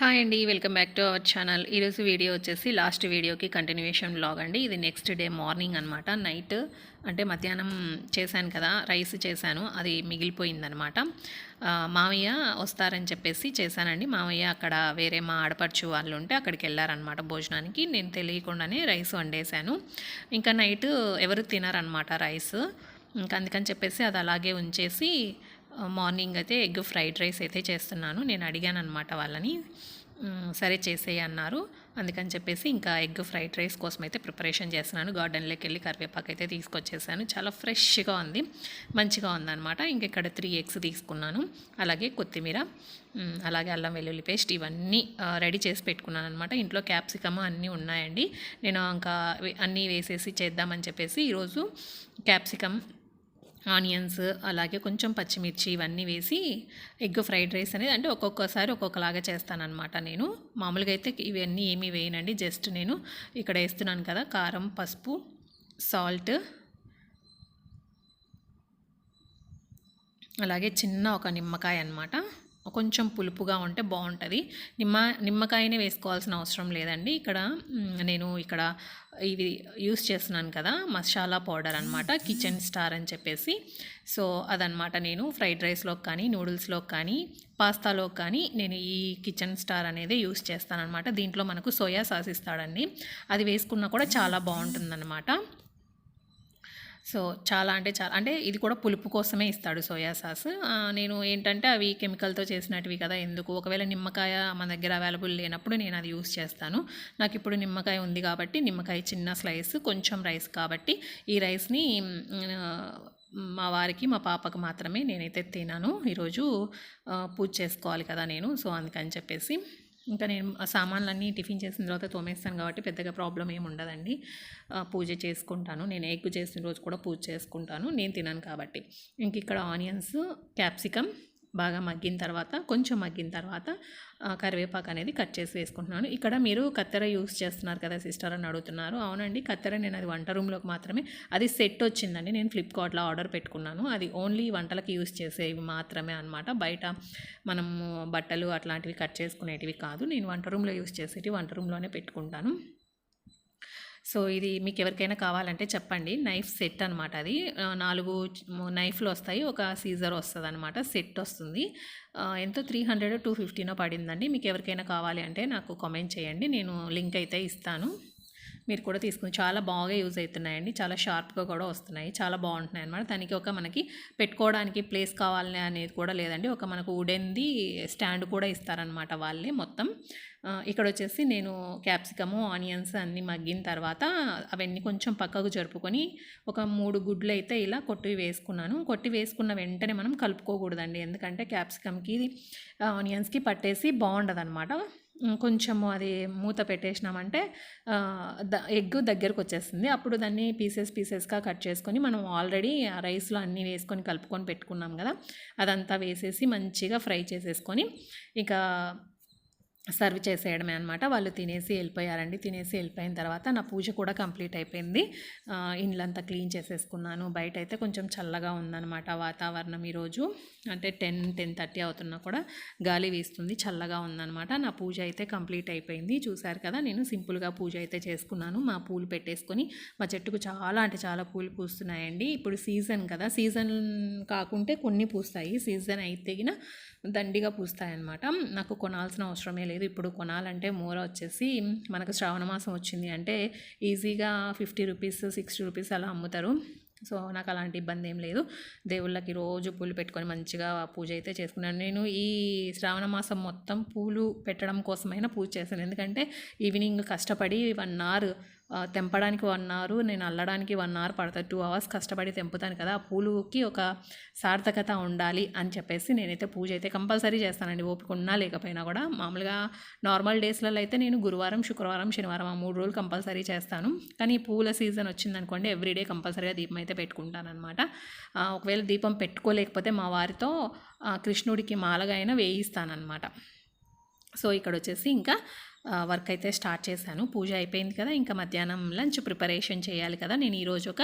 Hi అండి welcome back to our channel. ఈరోజు video వచ్చేసి లాస్ట్ వీడియోకి కంటిన్యూషన్ బ్లాగ్ అండి. ఇది నెక్స్ట్ డే మార్నింగ్ అనమాట నైట్ అంటే మధ్యాహ్నం చేశాను కదా రైస్ చేశాను అది మిగిలిపోయిందనమాట మామయ్య వస్తారని చెప్పేసి చేశానండి. మామయ్య అక్కడ వేరే మా ఆడపడుచు వాళ్ళు ఉంటే అక్కడికి వెళ్ళారనమాట భోజనానికి. నేను తెలియకుండానే రైస్ వండేశాను. ఇంకా నైట్ ఎవరు తినారనమాట రైస్ ఇంకా అందుకని చెప్పేసి అది అలాగే ఉంచేసి మార్నింగ్ అయితే ఎగ్ ఫ్రైడ్ రైస్ అయితే చేస్తున్నాను. నేను అడిగాను అనమాట వాళ్ళని సరే చేసేయి అన్నారు. అందుకని చెప్పేసి ఇంకా ఎగ్ ఫ్రైడ్ రైస్ కోసం అయితే ప్రిపరేషన్ చేస్తున్నాను. గార్డెన్లోకి వెళ్ళి కరివేపాకు అయితే తీసుకొచ్చేసాను. చాలా ఫ్రెష్గా ఉంది. మంచిగా ఉందన్నమాట. ఇంక ఇక్కడ త్రీ ఎగ్స్ తీసుకున్నాను. అలాగే కొత్తిమీర అలాగే అల్లం వెల్లుల్లి పేస్ట్ ఇవన్నీ రెడీ చేసి పెట్టుకున్నాను అనమాట ఇంట్లో క్యాప్సికమ్ అన్నీ ఉన్నాయండి. నేను ఇంకా అన్నీ వేసేసి చేద్దామని చెప్పేసి ఈరోజు క్యాప్సికమ్ ఆనియన్స్ అలాగే కొంచెం పచ్చిమిర్చి ఇవన్నీ వేసి ఎగ్ ఫ్రైడ్ రైస్ అనేది అంటే ఒక్కొక్కసారి ఒక్కొక్కలాగా చేస్తానన్నమాట నేను. మామూలుగా అయితే ఇవన్నీ ఏమీ వేయనండి. జస్ట్ నేను ఇక్కడ వేస్తున్నాను కదా కారం పసుపు సాల్ట్ అలాగే చిన్న ఒక నిమ్మకాయ అన్నమాట. కొంచెం పులుపుగా ఉంటే బాగుంటుంది. నిమ్మ నిమ్మకాయనే వేసుకోవాల్సిన అవసరం లేదండి. ఇక్కడ నేను ఇక్కడ ఇది యూస్ చేస్తున్నాను కదా మసాలా పౌడర్ అనమాట కిచెన్ స్టార్ అని చెప్పేసి. సో అదనమాట నేను ఫ్రైడ్ రైస్లోకి కానీ నూడిల్స్లోకి కానీ పాస్తాలోకి కానీ నేను ఈ కిచెన్ స్టార్ అనేది యూస్ చేస్తానన్నమాట. దీంట్లో మనకు సోయా సాస్ ఇస్తాడండి. అది వేసుకున్నా కూడా చాలా బాగుంటుందన్నమాట. సో చాలా అంటే చాలా అంటే ఇది కూడా పులుపు కోసమే ఇస్తాడు సోయా సాస్. నేను ఏంటంటే అవి కెమికల్తో చేసినటివి కదా ఎందుకు? ఒకవేళ నిమ్మకాయ మన దగ్గర అవైలబుల్ లేనప్పుడు నేను అది యూస్ చేస్తాను. నాకు ఇప్పుడు నిమ్మకాయ ఉంది కాబట్టి నిమ్మకాయ చిన్న స్లైస్ కొంచెం రైస్ కాబట్టి ఈ రైస్ని మా వారికి మా పాపకు మాత్రమే నేనైతే తినాను. ఈరోజు పూజ చేసుకోవాలి కదా నేను సో అందుకని చెప్పేసి ఇంకా నేను సామాన్లన్నీ టిఫిన్ చేసిన తర్వాత తోమేస్తాను కాబట్టి పెద్దగా ప్రాబ్లం ఏమి ఉండదండి. పూజ చేసుకుంటాను. నేను ఎగ్ చేసిన రోజు కూడా పూజ చేసుకుంటాను. నేను తినాను కాబట్టి. ఇంక ఇక్కడ ఆనియన్స్ క్యాప్సికమ్ బాగా మగ్గిన తర్వాత కొంచెం మగ్గిన తర్వాత కరివేపాకు అనేది కట్ చేసి వేసుకుంటున్నాను. ఇక్కడ మీరు కత్తెర యూస్ చేస్తున్నారు కదా సిస్టర్ అని అడుగుతున్నారు. అవునండి కత్తెర నేను అది వంట రూమ్లోకి మాత్రమే అది సెట్ వచ్చిందండి. నేను ఫ్లిప్కార్ట్లో ఆర్డర్ పెట్టుకున్నాను. అది ఓన్లీ వంటలకు యూస్ చేసేవి మాత్రమే అనమాట బయట మనము బట్టలు అట్లాంటివి కట్ చేసుకునేటివి కాదు. నేను వంట రూమ్లో యూస్ చేసేటివి వంట రూమ్లోనే పెట్టుకుంటాను. సో ఇది మీకు ఎవరికైనా కావాలంటే చెప్పండి. నైఫ్ సెట్ అనమాట అది. నాలుగు నైఫ్లు వస్తాయి. ఒక సీజర్ వస్తుంది అనమాట సెట్ వస్తుంది. ఎంతో త్రీ హండ్రెడ్ టూ ఫిఫ్టీనో పడిందండి. మీకు ఎవరికైనా కావాలి అంటే నాకు కామెంట్ చేయండి. నేను లింక్ అయితే ఇస్తాను. మీరు కూడా తీసుకుని చాలా బాగా యూజ్ అవుతున్నాయండి. చాలా షార్ప్గా కూడా వస్తున్నాయి. చాలా బాగుంటున్నాయి అనమాట దానికి ఒక మనకి పెట్టుకోవడానికి ప్లేస్ కావాలని అనేది కూడా లేదండి. ఒక మనకు వుడెన్ది స్టాండ్ కూడా ఇస్తారనమాట వాళ్ళే మొత్తం. ఇక్కడ వచ్చేసి నేను క్యాప్సికము ఆనియన్స్ అన్నీ మగ్గిన తర్వాత అవన్నీ కొంచెం పక్కకు జరుపుకొని ఒక మూడు గుడ్లు అయితే ఇలా కొట్టి వేసుకున్నాను. కొట్టి వేసుకున్న వెంటనే మనం కలుపుకోకూడదండి. ఎందుకంటే క్యాప్సికమ్కి ఆనియన్స్కి పట్టేసి బాగుండదు కొంచెము అది మూత పెట్టేసినామంటే ద ఎగ్ దగ్గరకు వచ్చేస్తుంది అప్పుడు దాన్ని పీసెస్ పీసెస్గా కట్ చేసుకొని మనం ఆల్రెడీ ఆ రైస్లో అన్నీ వేసుకొని కలుపుకొని పెట్టుకున్నాం కదా అదంతా వేసేసి మంచిగా ఫ్రై చేసేసుకొని ఇక సర్వ్ చేసేయడమే అనమాట వాళ్ళు తినేసి వెళ్ళిపోయారండి. తినేసి వెళ్ళిపోయిన తర్వాత నా పూజ కూడా కంప్లీట్ అయిపోయింది. ఇండ్లంతా క్లీన్ చేసేసుకున్నాను. బయట అయితే కొంచెం చల్లగా ఉందన్నమాట వాతావరణం ఈరోజు. అంటే టెన్ టెన్ థర్టీ అవుతున్నా కూడా గాలి వీస్తుంది. చల్లగా ఉందన్నమాట. నా పూజ అయితే కంప్లీట్ అయిపోయింది. చూశారు కదా నేను సింపుల్గా పూజ అయితే చేసుకున్నాను. మా పూలు పెట్టేసుకొని మా చెట్టుకు చాలా అంటే చాలా పూలు పూస్తున్నాయండి. ఇప్పుడు సీజన్ కదా సీజన్ కాకుంటే కొన్ని పూస్తాయి. సీజన్ అయితే దండిగా పూస్తాయి అన్నమాట నాకు కొనాల్సిన అవసరమే లేదు. ఇప్పుడు కొనాలంటే మూర వచ్చేసి మనకు శ్రావణ మాసం వచ్చింది అంటే ఈజీగా ఫిఫ్టీ రూపీస్ సిక్స్టీ రూపీస్ అలా అమ్ముతారు. సో నాకు అలాంటి ఇబ్బంది ఏం లేదు. దేవుళ్ళకి రోజు పూలు పెట్టుకొని మంచిగా పూజ అయితే చేసుకున్నాను. నేను ఈ శ్రావణ మాసం మొత్తం పూలు పెట్టడం కోసమైనా పూజ చేశాను. ఎందుకంటే ఈవినింగ్ కష్టపడి వన్ అవర్ తెంపడానికి వన్ అవర్ నేను అల్లడానికి వన్ అవర్ పడుతుంది టూ అవర్స్ కష్టపడి తెంపుతాను కదా ఆ పూలుకి ఒక సార్థకత ఉండాలి అని చెప్పేసి నేనైతే పూజ అయితే కంపల్సరీ చేస్తానండి. ఓపిక ఉన్నా లేకపోయినా కూడా మామూలుగా నార్మల్ డేస్లలో అయితే నేను గురువారం శుక్రవారం శనివారం ఆ మూడు రోజులు కంపల్సరీ చేస్తాను. కానీ పూల సీజన్ వచ్చిందనుకోండి ఎవ్రీడే కంపల్సరీగా దీపం అయితే పెట్టుకుంటాను అనమాట ఒకవేళ దీపం పెట్టుకోలేకపోతే మా వారితో కృష్ణుడికి మాలగా అయినా వేయిస్తానమాట సో ఇక్కడ వచ్చేసి ఇంకా వర్క్ అయితే స్టార్ట్ చేశాను. పూజ అయిపోయింది కదా ఇంకా మధ్యాహ్నం లంచ్ ప్రిపరేషన్ చేయాలి కదా. నేను ఈరోజు ఒక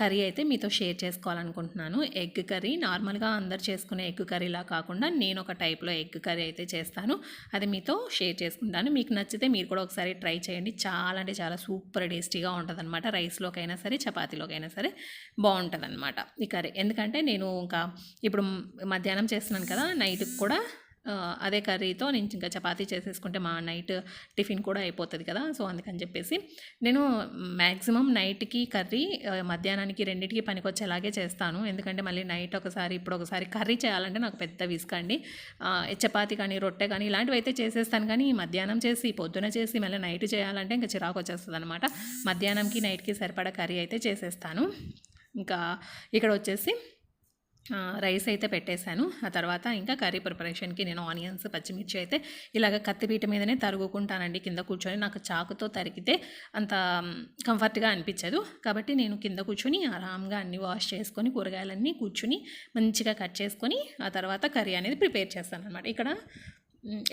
కర్రీ అయితే మీతో షేర్ చేసుకోవాలనుకుంటున్నాను. ఎగ్ కర్రీ నార్మల్గా అందరు చేసుకునే ఎగ్ కర్రీలా కాకుండా నేను ఒక టైప్లో ఎగ్ కర్రీ అయితే చేస్తాను. అది మీతో షేర్ చేసుకుంటాను. మీకు నచ్చితే మీరు కూడా ఒకసారి ట్రై చేయండి. చాలా అంటే చాలా సూపర్ టేస్టీగా ఉంటుంది అనమాట రైస్లోకైనా సరే చపాతీలోకైనా సరే బాగుంటుంది అనమాట ఈ కర్రీ. ఎందుకంటే నేను ఇంకా ఇప్పుడు మధ్యాహ్నం చేస్తున్నాను కదా నైట్కి కూడా అదే కర్రీతో నేను ఇంకా చపాతీ చేసేసుకుంటే మా నైట్ టిఫిన్ కూడా అయిపోతుంది కదా సో అందుకని చెప్పేసి నేను మ్యాక్సిమం నైట్కి కర్రీ మధ్యాహ్నానికి రెండింటికి పనికొచ్చేలాగే చేస్తాను. ఎందుకంటే మళ్ళీ నైట్ ఒకసారి ఇప్పుడు ఒకసారి కర్రీ చేయాలంటే నాకు పెద్ద విసుకండి చపాతీ కానీ రొట్టె కానీ ఇలాంటివి అయితే చేసేస్తాను. కానీ మధ్యాహ్నం చేసి పొద్దున చేసి మళ్ళీ నైట్ చేయాలంటే ఇంకా చిరాకు వచ్చేస్తుంది అనమాట మధ్యాహ్నంకి నైట్కి సరిపడా కర్రీ అయితే చేసేస్తాను. ఇంకా ఇక్కడ వచ్చేసి రైస్ అయితే పెట్టేశాను. ఆ తర్వాత ఇంకా కర్రీ ప్రిపరేషన్కి నేను ఆనియన్స్ పచ్చిమిర్చి అయితే ఇలాగ కత్తిపీట మీదనే తరుగుకుంటానండి కింద కూర్చొని. నాకు చాకుతో తరిగితే అంత కంఫర్ట్గా అనిపించదు. కాబట్టి నేను కింద కూర్చొని ఆరామ్గా అన్ని వాష్ చేసుకొని కూరగాయలన్నీ కూర్చుని మంచిగా కట్ చేసుకొని ఆ తర్వాత కర్రీ అనేది ప్రిపేర్ చేస్తాను అనమాట ఇక్కడ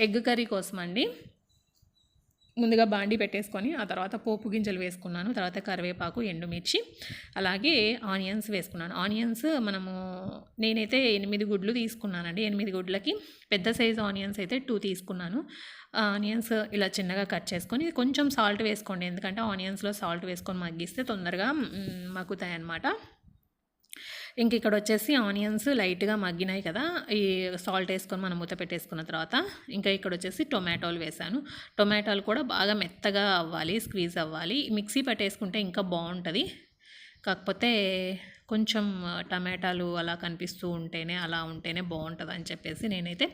ఎగ్ కర్రీ కోసం అండి ముందుగా బాండి పెట్టేసుకొని ఆ తర్వాత పోపు గింజలు వేసుకున్నాను తర్వాత కరివేపాకు ఎండుమిర్చి అలాగే ఆనియన్స్ వేసుకున్నాను. ఆనియన్స్ మనము నేనైతే ఎనిమిది గుడ్లు తీసుకున్నానండి. ఎనిమిది గుడ్లకి పెద్ద సైజు ఆనియన్స్ అయితే టూ తీసుకున్నాను. ఆనియన్స్ ఇలా చిన్నగా కట్ చేసుకొని కొంచెం సాల్ట్ వేసుకోండి. ఎందుకంటే ఆనియన్స్లో సాల్ట్ వేసుకొని మగ్గిస్తే తొందరగా మగ్గుతాయి అన్నమాట ఇంక ఇక్కడ వచ్చేసి ఆనియన్స్ లైట్గా మగ్గినాయి కదా. ఈ సాల్ట్ వేసుకొని మనం మూత పెట్టేసుకున్న తర్వాత ఇంకా ఇక్కడ వచ్చేసి టొమాటోలు వేసాను. టొమాటోలు కూడా బాగా మెత్తగా అవ్వాలి స్క్వీజ్ అవ్వాలి. మిక్సీ పట్టేసుకుంటే ఇంకా బాగుంటుంది. కాకపోతే కొంచెం టమాటాలు అలా కనిపిస్తూ ఉంటేనే అలా ఉంటేనే బాగుంటుంది అని చెప్పేసి నేనైతే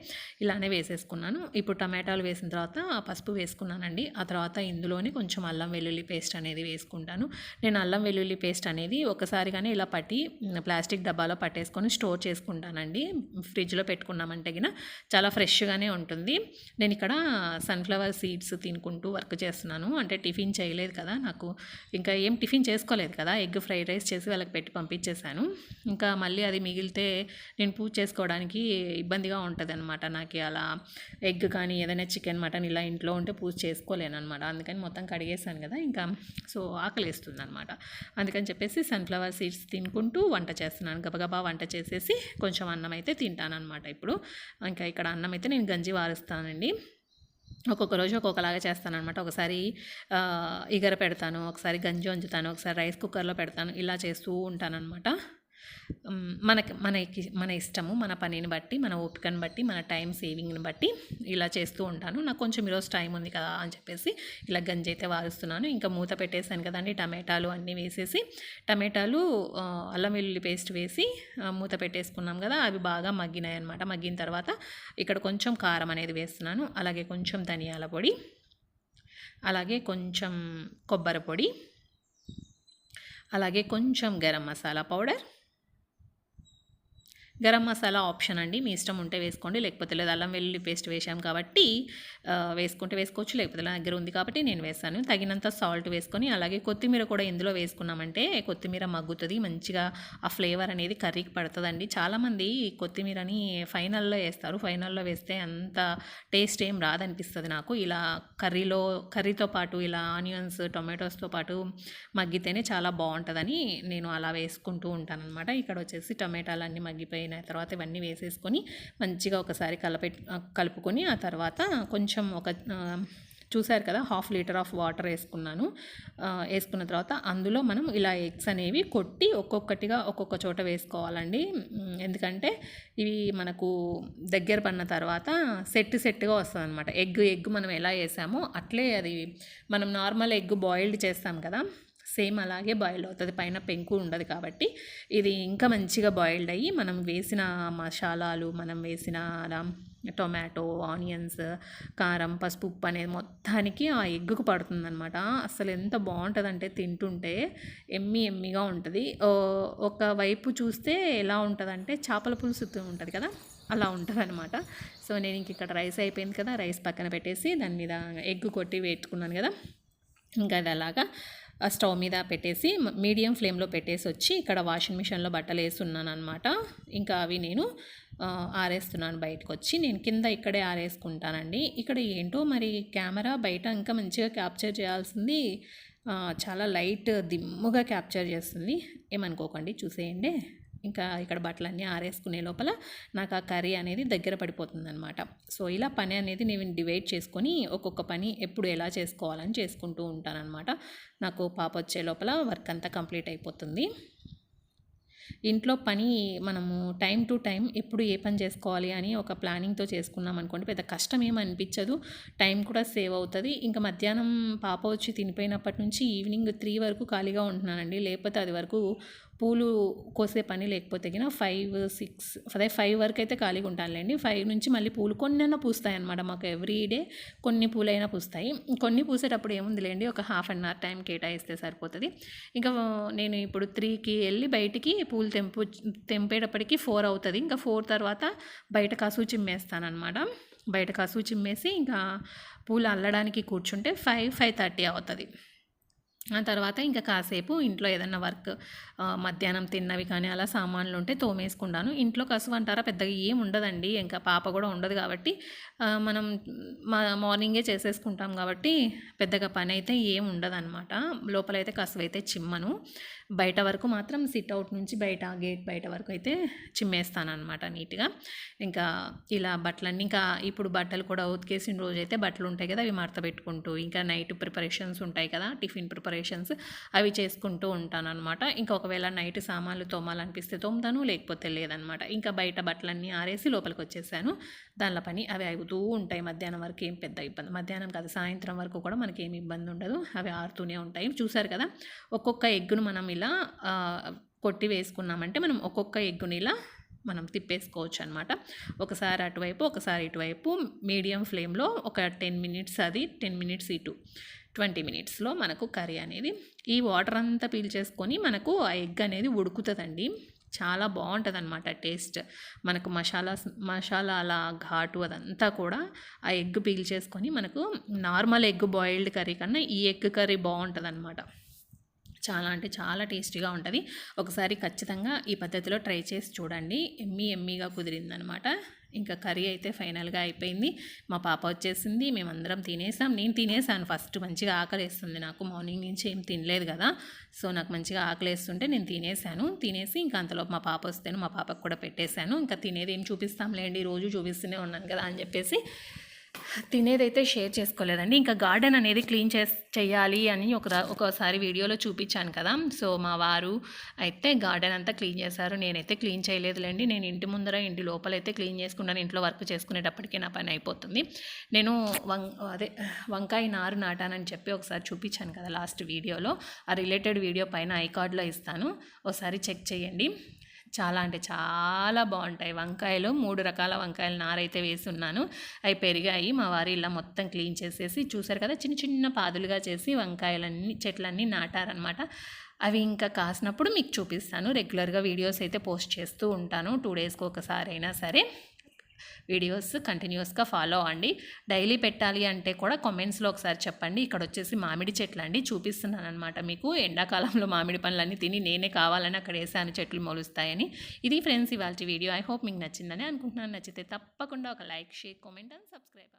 ఇలానే వేసేసుకున్నాను. ఇప్పుడు టమాటాలు వేసిన తర్వాత పసుపు వేసుకున్నానండి. ఆ తర్వాత ఇందులోనే కొంచెం అల్లం వెల్లుల్లి పేస్ట్ అనేది వేసుకుంటాను. నేను అల్లం వెల్లుల్లి పేస్ట్ అనేది ఒకసారిగానే ఇలా పట్టి ప్లాస్టిక్ డబ్బాలో పట్టేసుకొని స్టోర్ చేసుకుంటానండి. ఫ్రిడ్జ్లో పెట్టుకున్నామంటే గిన చాలా ఫ్రెష్గానే ఉంటుంది. నేను ఇక్కడ సన్ఫ్లవర్ సీడ్స్ తినుకుంటూ వర్క్ చేస్తున్నాను. అంటే టిఫిన్ చేయలేదు కదా నాకు. ఇంకా ఏం టిఫిన్ చేసుకోలేదు కదా. ఎగ్ ఫ్రైడ్ రైస్ చేసి వాళ్ళకి పెట్టి ఇచ్చేసాను ఇంకా మళ్ళీ అది మిగిలితే నేను పూజ చేసుకోవడానికి ఇబ్బందిగా ఉంటుంది అనమాట నాకు అలా ఎగ్ కానీ ఏదైనా చికెన్ మటన్ ఇలా ఇంట్లో ఉంటే పూజ చేసుకోలేను అనమాట అందుకని మొత్తం కడిగేసాను కదా. ఇంకా సో ఆకలిస్తుంది అనమాట అందుకని చెప్పేసి సన్ఫ్లవర్ సీడ్స్ తినుకుంటూ వంట చేస్తున్నాను. గబగబా వంట చేసేసి కొంచెం అన్నం అయితే తింటాను అనమాట ఇప్పుడు. ఇంకా ఇక్కడ అన్నం అయితే నేను గంజి వారుస్తానండి. ఒక్కొక్క రోజు ఒక్కొక్కలాగా చేస్తాను అనమాట ఒకసారి ఇగర పెడతాను ఒకసారి గంజి వంచుతాను ఒకసారి రైస్ కుక్కర్లో పెడతాను ఇలా చేస్తూ ఉంటాను అనమాట మనకి మనకి మన ఇష్టము మన పనిని బట్టి మన ఓపికను బట్టి మన టైం సేవింగ్ని బట్టి ఇలా చేస్తూ ఉంటాను. నాకు కొంచెం ఈరోజు టైం ఉంది కదా అని చెప్పేసి ఇలా గంజి అయితే వారుస్తున్నాను. ఇంకా మూత పెట్టేశాను కదండి టమాటాలు అన్నీ వేసేసి టమాటాలు అల్లం వెల్లుల్లి పేస్ట్ వేసి మూత పెట్టేసుకున్నాం కదా అవి బాగా మగ్గినాయి అనమాట మగ్గిన తర్వాత ఇక్కడ కొంచెం కారం అనేది వేస్తున్నాను. అలాగే కొంచెం ధనియాల పొడి అలాగే కొంచెం కొబ్బరి పొడి అలాగే కొంచెం గరం మసాలా పౌడర్ గరం మసాలా ఆప్షన్ అండి. మీ ఇష్టం ఉంటే వేసుకోండి. లేకపోతే లేదు అల్లం వెల్లుల్లి పేస్ట్ వేసాం కాబట్టి వేసుకుంటే వేసుకోవచ్చు. లేకపోతే నా దగ్గర ఉంది కాబట్టి నేను వేసాను తగినంత సాల్ట్ వేసుకొని అలాగే కొత్తిమీర కూడా ఇందులో వేసుకున్నామంటే కొత్తిమీర మగ్గుతుంది. మంచిగా ఆ ఫ్లేవర్ అనేది కర్రీకి పడుతుందండి. చాలామంది కొత్తిమీరని ఫైనల్లో వేస్తారు. ఫైనల్లో వేస్తే అంత టేస్ట్ ఏం రాదనిపిస్తుంది నాకు. ఇలా కర్రీలో కర్రీతో పాటు ఇలా ఆనియన్స్ టొమాటోస్తో పాటు మగ్గితేనే చాలా బాగుంటుందని నేను అలా వేసుకుంటూ ఉంటాను అనమాట ఇక్కడ వచ్చేసి టమాటాలు అన్నీ అయిన తర్వాత ఇవన్నీ వేసేసుకొని మంచిగా ఒకసారి కలపెట్ కలుపుకొని ఆ తర్వాత కొంచెం ఒక చూశారు చూసారు కదా హాఫ్ లీటర్ ఆఫ్ వాటర్ వేసుకున్నాను. వేసుకున్న తర్వాత అందులో మనం ఇలా ఎగ్స్ అనేవి కొట్టి ఒక్కొక్కటిగా ఒక్కొక్క చోట వేసుకోవాలండి. ఎందుకంటే ఇవి మనకు దగ్గర పడిన తర్వాత సెట్ సెట్గా వస్తుంది అనమాట ఎగ్ ఎగ్ మనం ఎలా వేసామో అట్లే అది మనం నార్మల్ ఎగ్ బాయిల్డ్ చేస్తాం కదా సేమ్ అలాగే బాయిల్డ్ అవుతుంది. పైన పెంకు ఉండదు కాబట్టి ఇది ఇంకా మంచిగా బాయిల్డ్ అయ్యి మనం వేసిన మసాలాలు మనం వేసిన టొమాటో ఆనియన్స్ కారం పసుపు ఉప్పు అనేది మొత్తానికి ఆ ఎగ్గుకు పడుతుందన్నమాట. అసలు ఎంత బాగుంటుందంటే తింటుంటే ఎమ్మి ఎమ్మిగా ఉంటుంది. ఒక వైపు చూస్తే ఎలా ఉంటుందంటే చేపల పులుసు ఉంటుంది కదా అలా ఉంటుంది అనమాట సో నేను ఇంక ఇక్కడ రైస్ అయిపోయింది కదా రైస్ పక్కన పెట్టేసి దాని మీద ఎగ్ కొట్టి వేసుకున్నాను కదా. ఇంకా అది అలాగా స్టవ్ మీద పెట్టేసి మీడియం ఫ్లేమ్లో పెట్టేసి వచ్చి ఇక్కడ వాషింగ్ మిషన్లో బట్టలు వేస్తున్నాను అనమాట ఇంకా అవి నేను ఆరేస్తున్నాను బయటకు వచ్చి నేను కింద ఇక్కడే ఆరేసుకుంటానండి. ఇక్కడ ఏంటో మరి కెమెరా బయట ఇంకా మంచిగా క్యాప్చర్ చేయాల్సింది చాలా లైట్ దిమ్ముగా క్యాప్చర్ చేస్తుంది. ఏమనుకోకండి చూసేయండి. ఇంకా ఇక్కడ బట్టలన్నీ ఆరేసుకునే లోపల నాకు ఆ కర్రీ అనేది దగ్గర పడిపోతుంది అనమాట సో ఇలా పని అనేది నేను డివైడ్ చేసుకొని ఒక్కొక్క పని ఎప్పుడు ఎలా చేసుకోవాలని చేసుకుంటూ ఉంటానన్నమాట. నాకు పాప వచ్చే లోపల వర్క్ అంతా కంప్లీట్ అయిపోతుంది. ఇంట్లో పని మనము టైం టు టైం ఎప్పుడు ఏ పని చేసుకోవాలి అని ఒక ప్లానింగ్తో చేసుకున్నాం అనుకోండి పెద్ద కష్టం ఏమి అనిపించదు. టైం కూడా సేవ్ అవుతుంది. ఇంకా మధ్యాహ్నం పాప వచ్చి తినిపోయినప్పటి నుంచి ఈవినింగ్ త్రీ వరకు ఖాళీగా ఉంటున్నానండి. లేకపోతే అది వరకు పూలు కోసే పని లేకపోతే గిన ఫైవ్ సిక్స్ అదే ఫైవ్ వరకు అయితే ఖాళీగా ఉంటానులేండి. ఫైవ్ నుంచి మళ్ళీ పూలు కొన్ని అయినా పూస్తాయి అనమాట మాకు ఎవ్రీ డే కొన్ని పూలైనా పూస్తాయి. కొన్ని పూసేటప్పుడు ఏముందిలేండి ఒక హాఫ్ అన్ అవర్ టైం కేటాయిస్తే సరిపోతుంది. ఇంకా నేను ఇప్పుడు త్రీకి వెళ్ళి బయటికి పూలు తెంపు తెంపేటప్పటికి ఫోర్ అవుతుంది. ఇంకా ఫోర్ తర్వాత బయట కసు చిమ్మేస్తానమాట బయట కసు చిమ్మేసి ఇంకా పూలు అల్లడానికి కూర్చుంటే ఫైవ్ ఫైవ్ థర్టీ అవుతుంది. ఆ తర్వాత ఇంకా కాసేపు ఇంట్లో ఏదన్నా వర్క్ మధ్యాహ్నం తిన్నవి కానీ అలా సామాన్లు ఉంటే తోమేసుకుంటాను. ఇంట్లో కసువు అంటారా పెద్దగా ఏం ఉండదండి. ఇంకా పాప కూడా ఉండదు కాబట్టి మనం మా మార్నింగే చేసేసుకుంటాం కాబట్టి పెద్దగా పని అయితే ఏం ఉండదన్నమాట. లోపలైతే కసువు అయితే చిమ్మను. బయట వరకు మాత్రం సిట్ అవుట్ నుంచి బయట గేట్ బయట వరకు అయితే చిమ్మేస్తాను అనమాట నీట్గా. ఇంకా ఇలా బట్టలన్నీ ఇంకా ఇప్పుడు బట్టలు కూడా ఉతికేసిన రోజు అయితే బట్టలు ఉంటాయి కదా అవి మడత పెట్టుకుంటూ. ఇంకా నైట్ ప్రిపరేషన్స్ ఉంటాయి కదా టిఫిన్ ప్రిపరేషన్ ప్రిపరేషన్స్ అవి చేసుకుంటూ ఉంటాను అనమాట ఇంకా ఒకవేళ నైట్ సామాన్లు తోమాలనిపిస్తే తోముతాను లేకపోతే లేదనమాట ఇంకా బయట బట్టలన్నీ ఆరేసి లోపలికి వచ్చేసాను దానిలో పని అవి అవుతూ ఉంటాయి. మధ్యాహ్నం వరకు ఏం పెద్ద ఇబ్బంది మధ్యాహ్నం కాదు సాయంత్రం వరకు కూడా మనకి ఏమి ఇబ్బంది ఉండదు. అవి ఆరుతూనే ఉంటాయి. చూసారు కదా ఒక్కొక్క ఎగ్గును మనం ఇలా కొట్టి వేసుకున్నామంటే మనం ఒక్కొక్క ఎగ్గుని ఇలా మనం తిప్పేసుకోవచ్చు అనమాట ఒకసారి అటువైపు ఒకసారి ఇటువైపు మీడియం ఫ్లేమ్లో ఒక టెన్ మినిట్స్ అది టెన్ మినిట్స్ ఇటు. ట్వంటీ మినిట్స్లో మనకు కర్రీ అనేది ఈ వాటర్ అంతా పీల్చేసుకొని మనకు ఆ ఎగ్ అనేది ఉడుకుతుందండి. చాలా బాగుంటుంది అనమాట టేస్ట్. మనకు మసాలా మసాలాల ఘాటు అదంతా కూడా ఆ ఎగ్ పీల్చేసుకొని మనకు నార్మల్ ఎగ్ బాయిల్డ్ కర్రీ కన్నా ఈ ఎగ్ కర్రీ బాగుంటుంది అనమాట చాలా అంటే చాలా టేస్టీగా ఉంటుంది. ఒకసారి ఖచ్చితంగా ఈ పద్ధతిలో ట్రై చేసి చూడండి. ఎమ్మీ ఎమ్మీగా కుదిరిందనమాట ఇంకా కర్రీ అయితే ఫైనల్గా అయిపోయింది. మా పాప వచ్చేసింది. మేమందరం తినేసాం. నేను తినేసాను. ఫస్ట్ మంచిగా ఆకలేస్తుంది నాకు. మార్నింగ్ నుంచి ఏం తినలేదు కదా. సో నాకు మంచిగా ఆకలేస్తుంటే నేను తినేసాను. తినేసి ఇంకా అంతలోపు మా పాప వస్తేను మా పాపకు కూడా పెట్టేశాను. ఇంకా తినేది ఏం చూపిస్తాంలేండి. రోజు చూపిస్తూనే ఉన్నాను కదా అని చెప్పేసి తినేదైతే షేర్ చేసుకోలేదండి. ఇంకా గార్డెన్ అనేది క్లీన్ చేస్ చేయాలి అని ఒక ఒకసారి వీడియోలో చూపించాను కదా. సో మా వారు అయితే గార్డెన్ అంతా క్లీన్ చేశారు. నేనైతే క్లీన్ చేయలేదులేండి. నేను ఇంటి ముందర ఇంటి లోపల అయితే క్లీన్ చేసుకున్నాను. ఇంట్లో వర్క్ చేసుకునేటప్పటికీ నా పని అయిపోతుంది. నేను వం అదే వంకాయ నారు నాటానని చెప్పి ఒకసారి చూపించాను కదా లాస్ట్ వీడియోలో. ఆ రిలేటెడ్ వీడియో పైన ఐ కార్డ్లో ఇస్తాను. ఒకసారి చెక్ చేయండి. చాలా అంటే చాలా బాగుంటాయి. వంకాయలు మూడు రకాల వంకాయలు నారైతే వేసి ఉన్నాను అవి పెరిగాయి. మా వారి ఇలా మొత్తం క్లీన్ చేసేసి చూసారు కదా చిన్న చిన్న పాదులుగా చేసి వంకాయలన్నీ చెట్లన్నీ నాటారనమాట అవి ఇంకా కాసినప్పుడు మీకు చూపిస్తాను. రెగ్యులర్గా వీడియోస్ అయితే పోస్ట్ చేస్తూ ఉంటాను. టూ డేస్కి ఒకసారి అయినా సరే. వీడియోస్ కంటిన్యూస్గా ఫాలో అవ్వండి. డైలీ పెట్టాలి అంటే కూడా కామెంట్స్లో ఒకసారి చెప్పండి. ఇక్కడ వచ్చేసి మామిడి చెట్లు అండి చూపిస్తున్నాను అనమాట మీకు. ఎండాకాలంలో మామిడి పండ్లన్నీ తిని నేనే కావాలని అక్కడ వేసాను చెట్లు మొలుస్తాయని. ఇది ఫ్రెండ్స్ ఇవాళ వీడియో. ఐ హోప్ మీకు నచ్చిందని అనుకుంటున్నాను. నచ్చితే తప్పకుండా ఒక like share comment and subscribe